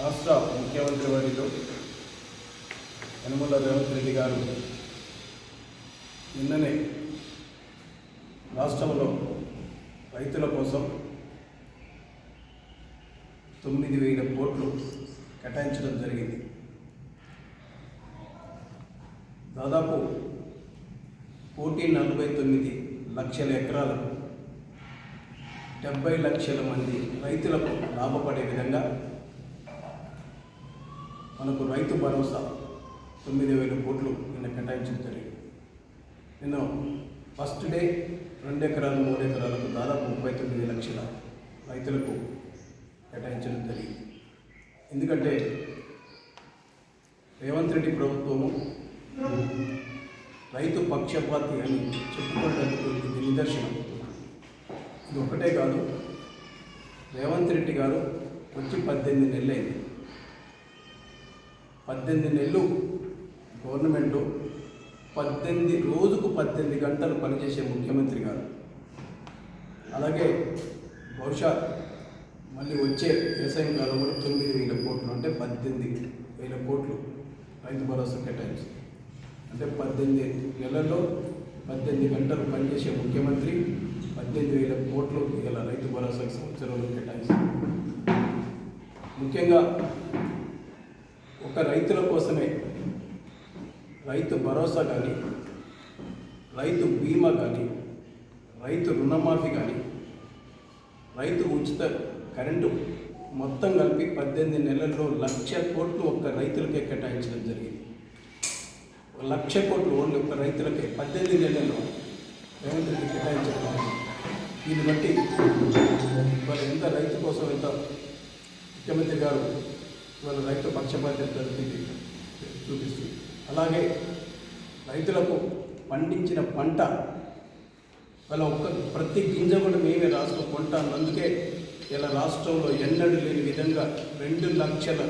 రాష్ట్ర ముఖ్యమంత్రి వారిలో యనమల రేవంత్ రెడ్డి గారు నిన్ననే రాష్ట్రంలో రైతుల కోసం తొమ్మిది వేల కోట్లు కేటాయించడం జరిగింది. దాదాపు కోటి నలభై తొమ్మిది లక్షల ఎకరాలకు డెబ్బై లక్షల మంది రైతులకు లాభపడే విధంగా మనకు రైతు భరోసా తొమ్మిది వేల కోట్లు నిన్న కేటాయించడం జరిగింది. నిన్న ఫస్ట్ డే రెండు ఎకరాలు మూడు ఎకరాలకు దాదాపు ముప్పై తొమ్మిది లక్షల రైతులకు కేటాయించడం జరిగింది. ఎందుకంటే రేవంత్ రెడ్డి ప్రభుత్వము రైతు పక్షపాతి అని చెప్పుకోవడానికి ఇది నిదర్శనం. ఇది ఒకటే కాదు రేవంత్ రెడ్డి గారు వచ్చి పద్దెనిమిది నెలలైంది. పద్దెనిమిది నెలలు గవర్నమెంట్ పద్దెనిమిది రోజుకు పద్దెనిమిది గంటలు పనిచేసే ముఖ్యమంత్రి గారు. అలాగే బహుశా మళ్ళీ వచ్చే వ్యవసాయం కాలం కూడా తొమ్మిది వేల కోట్లు అంటే పద్దెనిమిది వేల కోట్లు రైతు భరోసా కేటాయించి అంటే పద్దెనిమిది నెలల్లో పద్దెనిమిది గంటలు పనిచేసే ముఖ్యమంత్రి పద్దెనిమిది వేల కోట్లు ఇలా రైతు భరోసా సంవత్సరంలో కేటాయిస్తారు ముఖ్యంగా ఒక రైతుల కోసమే. రైతు భరోసా కానీ రైతు బీమా కానీ రైతు రుణమాఫీ కానీ రైతు ఉచిత కరెంటు మొత్తం కలిపి పద్దెనిమిది నెలల్లో లక్ష కోట్లు ఒక్క రైతులకే కేటాయించడం జరిగింది. ఒక లక్ష కోట్లు ఓన్లీ ఒక్క రైతులకే పద్దెనిమిది నెలల్లో రేవంత్ రెడ్డి కేటాయించడం దీన్ని బట్టి మరి ఎంత రైతు కోసం ఎంత ముఖ్యమంత్రి గారు వాళ్ళ రైతు పక్షపాత చూపిస్తుంది. అలాగే రైతులకు పండించిన పంట వాళ్ళ ఒక్క ప్రతి గింజ కూడా మేమే రాష్ట్రం కొంటాను అందుకే ఇలా రాష్ట్రంలో ఎన్నడూ లేని విధంగా రెండు లక్షల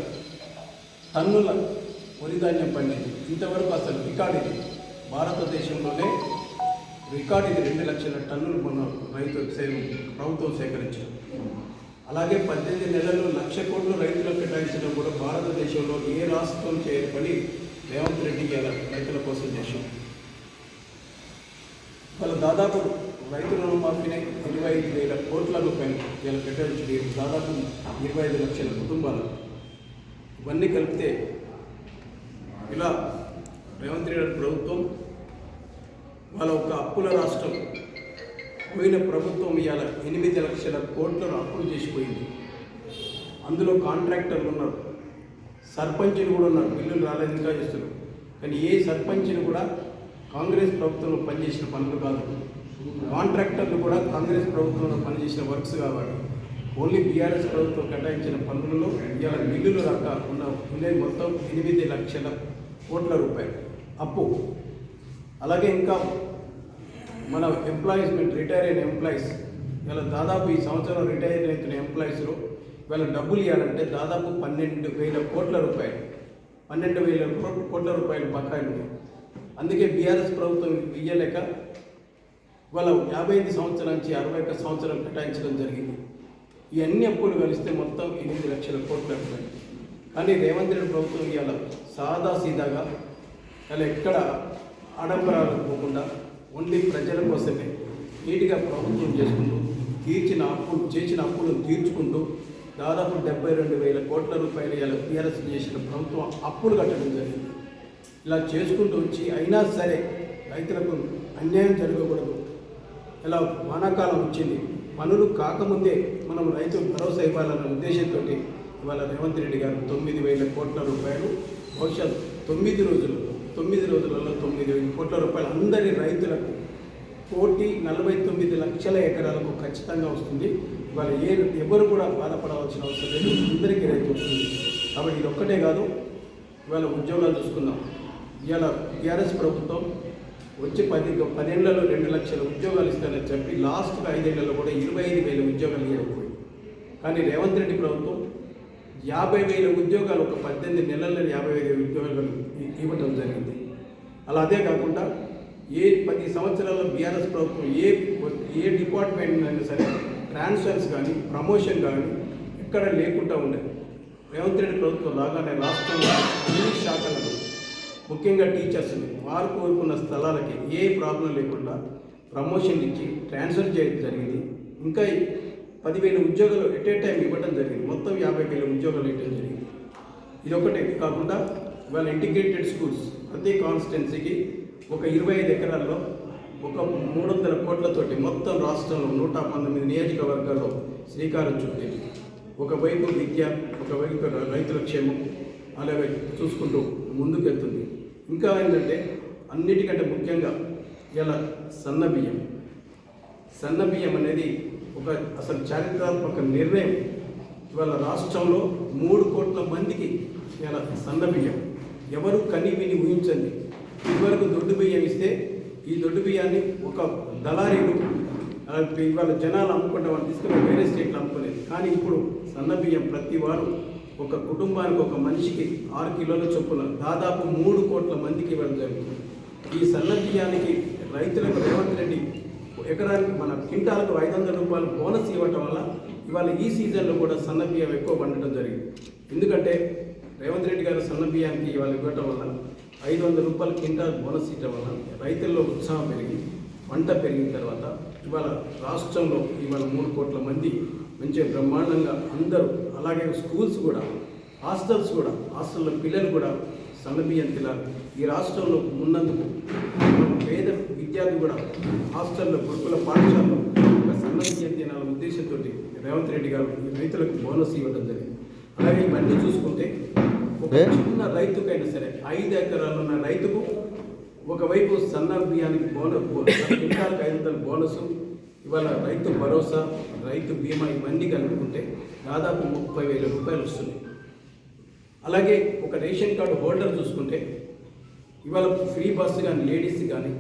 టన్నుల వరిధాన్యం పండింది. ఇంతవరకు అసలు రికార్డ్ ఇది. భారతదేశంలోనే రికార్డ్ ఇది. రెండు లక్షల టన్నులు మొన్న రైతు సేవ ప్రభుత్వం సేకరించారు. అలాగే పద్దెనిమిది నెలలు లక్ష కోట్లు రైతులకు కేటాయించడం కూడా భారతదేశంలో ఏ రాష్ట్రం చేయని పని రేవంత్ రెడ్డి గారు రైతుల కోసం చేశాం వాళ్ళ దాదాపు రైతు రుణమాఫీనే ఇరవై ఐదు వేల కోట్ల రూపాయలు వీళ్ళు కేటాయించడం దాదాపు ఇరవై ఐదు లక్షల కుటుంబాలు. ఇవన్నీ కలిపితే ఇలా రేవంత్ రెడ్డి ప్రభుత్వం వాళ్ళ ఒక అప్పుల రాష్ట్రం పోయిన ప్రభుత్వం ఇవాళ ఎనిమిది లక్షల కోట్లను అప్పులు చేసిపోయింది. అందులో కాంట్రాక్టర్లు ఉన్నారు. సర్పంచులు కూడా ఉన్నారు. బిల్లులు రాలేదు ఇంకా చేస్తున్నారు. కానీ ఏ సర్పంచ్ని కూడా కాంగ్రెస్ ప్రభుత్వంలో పనిచేసిన పనులు కాదు. కాంట్రాక్టర్లు కూడా కాంగ్రెస్ ప్రభుత్వంలో పనిచేసిన వర్క్స్ కావాలి. ఓన్లీ బీఆర్ఎస్ ప్రభుత్వం కేటాయించిన పనులలో ఇవాళ బిల్లులు రాక ఉన్న ఉండేది మొత్తం ఎనిమిది లక్షల కోట్ల రూపాయలు. అప్పు. అలాగే ఇంకా మన ఎంప్లాయీస్మెంట్ రిటైర్ అయిన ఎంప్లాయీస్ ఇలా దాదాపు ఈ సంవత్సరం రిటైర్ అవుతున్న ఎంప్లాయీస్లో వీళ్ళ డబ్బులు ఇవ్వాలంటే దాదాపు పన్నెండు వేల కోట్ల రూపాయలు. పన్నెండు వేల కోట్ల రూపాయలు బకాయిలు అందుకే బీఆర్ఎస్ ప్రభుత్వం ఇయ్యలేక వాళ్ళ యాభై ఐదు సంవత్సరాల నుంచి అరవై ఒక్క సంవత్సరం కేటాయించడం జరిగింది. ఈ అన్ని అప్పులు కలిస్తే మొత్తం ఎనిమిది లక్షల కోట్లు అయిపోయాయి కానీ రేవంత్ రెడ్డి ప్రభుత్వం ఇవాళ సాదా సీదాగా ఇలా ఎక్కడ ఆడంబరాలు పోకుండా ఓన్లీ ప్రజల కోసమే. నీట్గా ప్రభుత్వం చేసుకుంటూ తీర్చిన అప్పులు చేసిన అప్పులు తీర్చుకుంటూ దాదాపు డెబ్బై రెండు వేల కోట్ల రూపాయలు ఇలా టీఆర్ఎస్ చేసిన ప్రభుత్వం అప్పులు కట్టడం జరిగింది. ఇలా చేసుకుంటూ వచ్చి అయినా సరే రైతులకు అన్యాయం జరగకూడదు. ఇలా వానాకాలం వచ్చింది. పనులు కాకముందే మనం రైతు భరోసా ఇవ్వాలన్న ఉద్దేశంతో ఇవాళ రేవంత్ రెడ్డి గారు తొమ్మిది వేల కోట్ల రూపాయలు బహుశా తొమ్మిది రోజులు తొమ్మిది రోజులలో తొమ్మిది వేల కోట్ల రూపాయలు అందరి రైతులకు కోటి నలభై తొమ్మిది లక్షల ఎకరాలకు ఖచ్చితంగా వస్తుంది. ఇవాళ ఏ ఎవరు కూడా బాధపడవలసిన అవసరం లేదు. అందరికీ రైతు వస్తుంది. కాబట్టి ఇది ఒక్కటే కాదు. ఇవాళ ఉద్యోగాలు చూసుకుందాం. ఇవాళ టీఆర్ఎస్ ప్రభుత్వం వచ్చి పది పదేళ్ళలో రెండు లక్షల ఉద్యోగాలు ఇస్తానని చెప్పి లాస్ట్ ఐదేళ్ళలో కూడా ఇరవై ఐదు వేల ఉద్యోగాలు ఇవ్వకపోయింది. కానీ రేవంత్ రెడ్డి ప్రభుత్వం యాభై వేల ఉద్యోగాలు ఒక పద్దెనిమిది నెలల్లో యాభై వేల ఉద్యోగాలు ఇవ్వటం జరిగింది. అలా అదే కాకుండా ఏ పది సంవత్సరాల్లో బీఆర్ఎస్ ప్రభుత్వం ఏ ఏ డిపార్ట్మెంట్ అయినా సరే ట్రాన్స్ఫర్స్ కానీ ప్రమోషన్ కానీ ఎక్కడ లేకుండా ఉండేది. రేవంత్ రెడ్డి ప్రభుత్వం రాగానే రాష్ట్రంలో అన్ని శాఖలకు ముఖ్యంగా టీచర్స్ని వారు కోరుకున్న స్థలాలకి ఏ ప్రాబ్లం లేకుండా ప్రమోషన్ ఇచ్చి ట్రాన్స్ఫర్ చేయడం జరిగింది. ఇంకా పదివేల ఉద్యోగాలు ఎట్ ఏ టైం ఇవ్వడం జరిగింది. మొత్తం యాభై వేల ఉద్యోగాలు ఇవ్వడం జరిగింది. ఇది ఒకటే కాకుండా వాళ్ళ ఇంటిగ్రేటెడ్ స్కూల్స్ ప్రతి కాన్స్టిట్యున్సీకి ఒక ఇరవై ఐదు ఎకరాల్లో ఒక మూడు వందల కోట్లతోటి మొత్తం రాష్ట్రంలో నూట పంతొమ్మిది నియోజకవర్గాల్లో శ్రీకారం చుట్టింది. ఒకవైపు విద్య ఒకవైపు రైతుల క్షేమం అలాగే చూసుకుంటూ ముందుకెళ్తుంది. ఇంకా ఏంటంటే అన్నిటికంటే ముఖ్యంగా ఇలా సన్న బియ్యం. సన్న బియ్యం అనేది ఒక అసలు చారిత్రాత్మక నిర్ణయం. ఇవాళ రాష్ట్రంలో మూడు కోట్ల మందికి ఇలా సన్న బియ్యం. ఎవరు కని విని ఊహించండి. ఇదివరకు దొడ్డు బియ్యం ఇస్తే ఈ దొడ్డు బియ్యాన్ని ఒక దళారీలు ఇవాళ జనాలు అమ్ముకుంటే వాళ్ళు తీసుకుని వేరే స్టేట్లు అమ్ముకోలేదు. కానీ ఇప్పుడు సన్న బియ్యం ప్రతి వారు ఒక కుటుంబానికి ఒక మనిషికి ఆరు కిలోల చొప్పున దాదాపు మూడు కోట్ల మందికి ఇవ్వడం జరుగుతుంది. ఈ సన్న బియ్యానికి రైతులకు రేవంత్ రెడ్డి ఎకరానికి మన క్వింటాలకు ఐదు వందల రూపాయలు బోనస్ ఇవ్వటం వల్ల ఇవాళ ఈ సీజన్లో కూడా సన్న బియ్యం ఎక్కువ పండటం జరిగింది. ఎందుకంటే రేవంత్ రెడ్డి గారు సన్న బియ్యానికి ఇవాళ ఇవ్వటం వల్ల ఐదు వందల రూపాయలు క్వింటాల్ బోనస్ ఇవ్వటం వల్ల రైతుల్లో ఉత్సాహం పెరిగి పంట పెరిగిన తర్వాత ఇవాళ రాష్ట్రంలో ఇవాళ మూడు కోట్ల మంది మంచి బ్రహ్మాండంగా అందరూ అలాగే స్కూల్స్ కూడా హాస్టల్స్ కూడా హాస్టల్లో పిల్లలు కూడా సన్నబియ్యం తినాలి ఈ రాష్ట్రంలో ఉన్నందుకు పేద విద్యార్థి కూడా హాస్టల్లో గురుకుల పాఠశాలలో ఒక సన్నబియ్యం తినాలనే ఉద్దేశంతో రేవంత్ రెడ్డి గారు ఈ రైతులకు బోనస్ ఇవ్వడం జరిగింది. అలాగే ఇవన్నీ చూసుకుంటే ఒక చిన్న రైతుకైనా సరే ఐదు ఎకరాలు ఉన్న రైతుకు ఒకవైపు సన్న బియ్యానికి బోనస్ క్వింటాలకు ఐదు వందల బోనస్ ఇవాళ రైతు భరోసా రైతు బీమా ఇవన్నీ కలుపుకుంటే దాదాపు ముప్పై వేల రూపాయలు వస్తుంది అలాగే ఒక రేషన్ కార్డు హోల్డర్ చూసుకుంటే ఇవాళ ఫ్రీ బస్సు కానీ లేడీస్ కానీ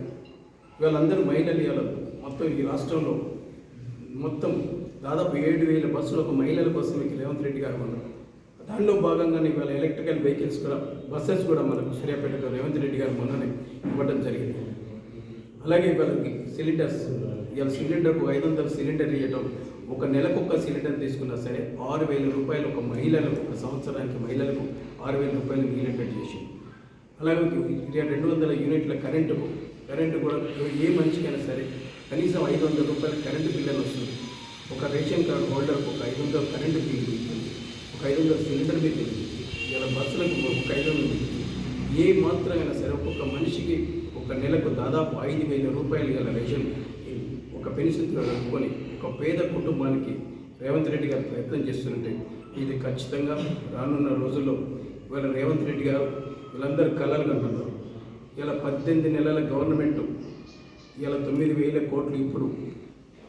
ఇవాళ అందరూ మహిళలు ఇవాళ మొత్తం ఈ రాష్ట్రంలో మొత్తం దాదాపు ఏడు వేల బస్సులు ఒక మహిళల కోసం మీకు రేవంత్ రెడ్డి గారు ఉన్నారు. దానిలో భాగంగానే ఇవాళ ఎలక్ట్రికల్ వెహికల్స్ కూడా బస్సెస్ కూడా మనకు సూర్యాపేటలో రేవంత్ రెడ్డి గారు మొన్ననే ఇవ్వడం జరిగింది. అలాగే ఇవాళ సిలిండర్స్ ఇవాళ సిలిండర్కు ఐదు వందల సిలిండర్ ఇవ్వడం ఒక నెలకు ఒక సిలిండర్ తీసుకున్నా సరే ఆరు వేల రూపాయలు ఒక మహిళలకు ఒక సంవత్సరానికి మహిళలకు ఆరు వేల రూపాయలు మిగిలినట్టు చేసి అలాగే రెండు వందల యూనిట్ల కరెంటుకు కరెంటు కూడా ఏ మనిషికైనా సరే కనీసం ఐదు వందల రూపాయలు కరెంటు బిల్లు వస్తుంది. ఒక రేషన్ కార్డు హోల్డర్కి ఒక ఐదు వందల కరెంటు బిల్లు ఇస్తుంది ఒక ఐదు వందల సిలిండర్ బిల్లు ఇస్తుంది ఇలా బస్సులకు ఒక ఐదు వందలు ఇస్తుంది. ఏ మాత్రమైనా సరే ఒక్కొక్క మనిషికి ఒక నెలకు దాదాపు ఐదు వేల రూపాయలు గల రేషన్ ఒక పెన్షన్ కలుపుకొని ఒక పేద కుటుంబానికి రేవంత్ రెడ్డి గారు ప్రయత్నం చేస్తుంటే ఇది ఖచ్చితంగా రానున్న రోజుల్లో ఇవాళ రేవంత్ రెడ్డి గారు వీళ్ళందరూ కళలు కంటున్నారు. ఇలా పద్దెనిమిది నెలల గవర్నమెంట్ ఇలా తొమ్మిది వేల కోట్లు ఇప్పుడు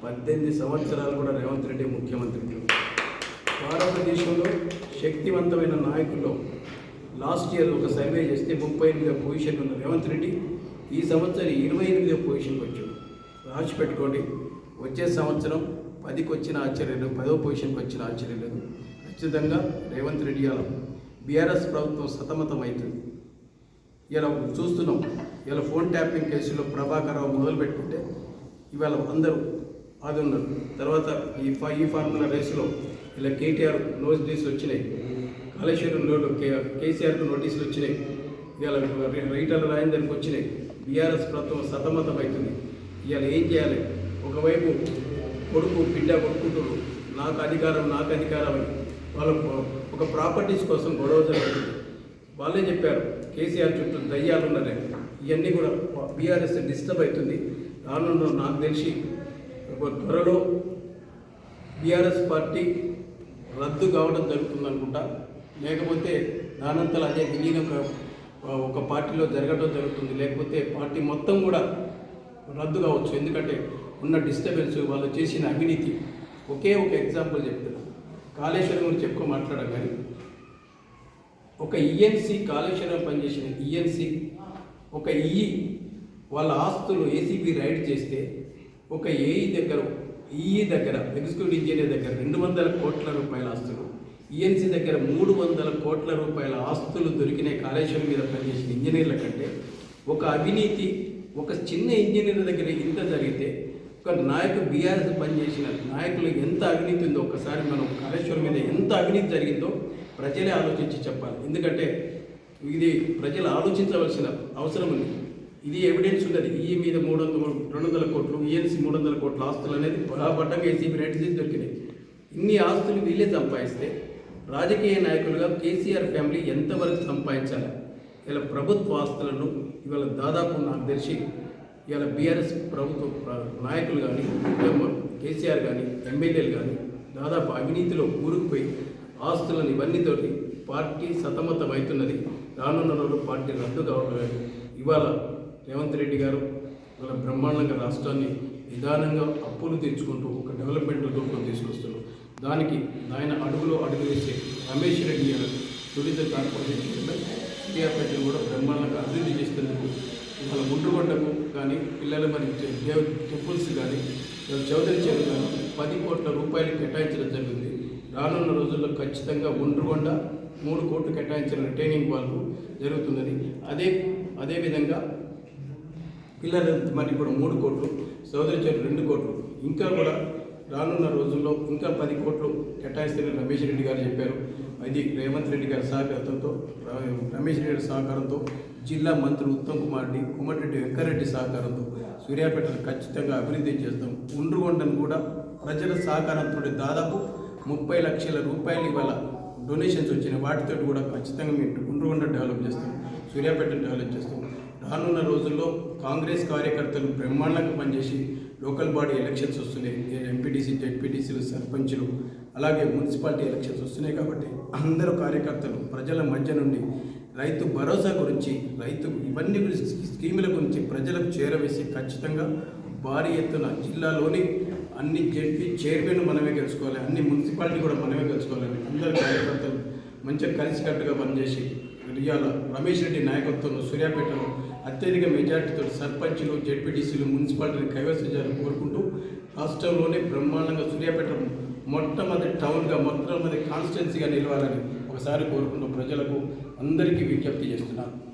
పద్దెనిమిది సంవత్సరాలు కూడా రేవంత్ రెడ్డి ముఖ్యమంత్రి. భారతదేశంలో శక్తివంతమైన నాయకుల్లో లాస్ట్ ఇయర్ ఒక సర్వే చేస్తే ముప్పై ఎనిమిదో పొజిషన్ ఉన్న రేవంత్ రెడ్డి ఈ సంవత్సరం ఇరవై ఎనిమిదో పొజిషన్కి వచ్చాడు. రాసి పెట్టుకోండి. వచ్చే సంవత్సరం పదికి వచ్చిన ఆశ్చర్యం లేదు పదో పొజిషన్కి వచ్చిన ఆశ్చర్యం లేదు ఖచ్చితంగా రేవంత్ రెడ్డి ఇలా బీఆర్ఎస్ ప్రభుత్వం సతమతం అవుతుంది ఇలా చూస్తున్నాం. ఇలా ఫోన్ ట్యాపింగ్ కేసులో ప్రభాకర్ రావు మొదలు పెట్టుకుంటే ఇవాళ అందరూ అది ఉన్నారు. తర్వాత ఈ ఫా ఈ ఫార్ములా రేసులో ఇలా కేటీఆర్ నోస్ డీస్ వచ్చినాయి కాళేశ్వరంలో కే కేసీఆర్కు నోటీసులు వచ్చినాయి. ఇవాళ రైటర్లు రాయందరికి వచ్చినాయి. బీఆర్ఎస్ ప్రభుత్వం సతమతం అవుతుంది ఇవాళ ఏం చేయాలి? ఒకవైపు కొడుకు బిడ్డ కొడుకుంటారు నాకు అధికారం నాకు అధికారం అని. వాళ్ళ ఒక ప్రాపర్టీస్ కోసం గొడవ జరుగుతుంది. వాళ్ళే చెప్పారు కేసీఆర్ చుట్టూ దయ్యాలు ఉన్నారే ఇవన్నీ కూడా బీఆర్ఎస్ డిస్టర్బ్ అవుతుంది. రానున్న నాకు తెలిసి ఒక త్వరలో బీఆర్ఎస్ పార్టీ రద్దు కావడం జరుగుతుంది అనుకుంటా. లేకపోతే దానంతలో అదే విలీనం ఒక పార్టీలో జరగడం జరుగుతుంది. లేకపోతే పార్టీ మొత్తం కూడా రద్దు కావచ్చు. ఎందుకంటే ఉన్న డిస్టర్బెన్స్ వాళ్ళు చేసిన అవినీతి. ఒకే ఒక ఎగ్జాంపుల్ చెప్తున్నా. కాళేశ్వరం గురించి ఎక్కువ మాట్లాడడం కానీ ఒక ఈఎన్సి కాళేశ్వరం పనిచేసిన ఈఎన్సి ఒక ఈ వాళ్ళ ఆస్తులు ఏసీబీ రైడ్ చేస్తే ఒక ఏఈ దగ్గర ఈఈ దగ్గర ఎగ్జిక్యూటివ్ ఇంజనీర్ దగ్గర రెండు వందల కోట్ల రూపాయల ఆస్తులు ఈఎన్సి దగ్గర మూడు వందల కోట్ల రూపాయల ఆస్తులు దొరికిన కాళేశ్వరం మీద పనిచేసిన ఇంజనీర్ల కంటే. ఒక అవినీతి ఒక చిన్న ఇంజనీర్ దగ్గర ఇంత జరిగితే ఒక నాయకు బీఆర్ఎస్ పనిచేసిన నాయకులు ఎంత అవినీతి ఉందో ఒకసారి మనం కాళేశ్వరం మీద ఎంత అవినీతి జరిగిందో ప్రజలే ఆలోచించి చెప్పాలి. ఎందుకంటే ఇది ప్రజలు ఆలోచించవలసిన అవసరం ఉంది. ఇది ఎవిడెన్స్ ఉన్నది. ఈ మీద మూడు వందల రెండు వందల కోట్లు ఈఎన్సీ మూడు వందల కోట్ల ఆస్తులు అనేది బలపడ్డంగా ఏసీబీ రైట్ చేసి దొరికినాయి. ఇన్ని ఆస్తులు వీళ్ళే సంపాదిస్తే రాజకీయ నాయకులుగా కేసీఆర్ ఫ్యామిలీ ఎంతవరకు సంపాదించాలి? ఇలా ప్రభుత్వ ఆస్తులను ఇవాళ దాదాపు నాకు తెలిసి ఇవాళ బీఆర్ఎస్ ప్రభుత్వ నాయకులు కానీ కేసీఆర్ కానీ ఎమ్మెల్యేలు కానీ దాదాపు అవినీతిలో కూరుకుపోయి ఆస్తులను ఇవన్నీతోటి పార్టీ సతమతం అవుతున్నది. రానున్న రోజు పార్టీ రద్దు కావడం ఇవాళ రేవంత్ రెడ్డి గారు ఇవాళ బ్రహ్మాండంగా రాష్ట్రాన్ని నిదానంగా అప్పులు తెచ్చుకుంటూ ఒక డెవలప్మెంట్ రూపంలో తీసుకొస్తున్నారు. దానికి ఆయన అడుగులో అడుగు వేసే రమేష్ రెడ్డి గారు టూరిజం కార్పొరేషన్ చైర్మన్ కూడా బ్రహ్మాండంగా అభివృద్ధి చేసేందుకు ఇవాళ గుండ్రుగొండకు కానీ పిల్లల మరి టెంపుల్స్ కానీ చౌదరి చెరువు కానీ పది కోట్ల రూపాయలు కేటాయించడం జరిగింది. రానున్న రోజుల్లో ఖచ్చితంగా ఒండ్రుగొండ మూడు కోట్లు కేటాయించిన రిటైనింగ్ వాళ్ళు జరుగుతున్నది అదే అదేవిధంగా పిల్లలు మరి ఇప్పుడు మూడు కోట్లు సోదరి చెట్టు రెండు కోట్లు. ఇంకా కూడా రానున్న రోజుల్లో ఇంకా పది కోట్లు కేటాయిస్తారని రమేష్ రెడ్డి గారు చెప్పారు. అది రేవంత్ రెడ్డి గారి సహకారంతో ర- రమేష్ రెడ్డి సహకారంతో జిల్లా మంత్రి ఉత్తమ్ కుమార్ రెడ్డి కుమారెడ్డి వెంకరెడ్డి సహకారంతో సూర్యాపేటను ఖచ్చితంగా అభివృద్ధి చేస్తాం. ఉండ్రుగొండను కూడా ప్రజల సహకారంతో దాదాపు ముప్పై లక్షల రూపాయలు ఇవాళ డొనేషన్స్ వచ్చినాయి. వాటితో కూడా ఖచ్చితంగా మేము ఉండ్రుగొండ డెవలప్ చేస్తాం. సూర్యాపేట డెవలప్ చేస్తాం. రానున్న రోజుల్లో కాంగ్రెస్ కార్యకర్తలు బ్రహ్మాండంగా పనిచేసి లోకల్ బాడీ ఎలక్షన్స్ వస్తున్నాయి. ఎంపీటీసీ జెడ్పీటీసీలు సర్పంచులు అలాగే మున్సిపాలిటీ ఎలక్షన్స్ వస్తున్నాయి కాబట్టి అందరూ కార్యకర్తలు ప్రజల మధ్య నుండి రైతు భరోసా గురించి రైతు ఇవన్నీ గురించి స్కీముల గురించి ప్రజలకు చేరవేసి ఖచ్చితంగా భారీ ఎత్తున జిల్లాలోని అన్ని జెడ్పీ చైర్మన్ మనమే గెలుచుకోవాలి. అన్ని మున్సిపాలిటీ కూడా మనమే గెలుచుకోవాలి. అందరు కార్యకర్తలు మంచిగా కలిసికట్టుగా పనిచేసి ఇవాళ రమేష్ రెడ్డి నాయకత్వంలో సూర్యాపేటలో అత్యధిక మెజార్టీతో సర్పంచ్లు జెడ్పీటీసీలు మున్సిపాలిటీని కైవసం చేయాలని కోరుకుంటూ రాష్ట్రంలోనే బ్రహ్మాండంగా సూర్యాపేట మొట్టమొదటి టౌన్గా మొట్టమొదటి కాన్స్టిట్యున్సీగా నిలవాలని ఒకసారి కోరుకుంటూ ప్రజలకు అందరికీ విజ్ఞప్తి చేస్తున్నాను